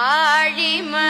ஆழிமா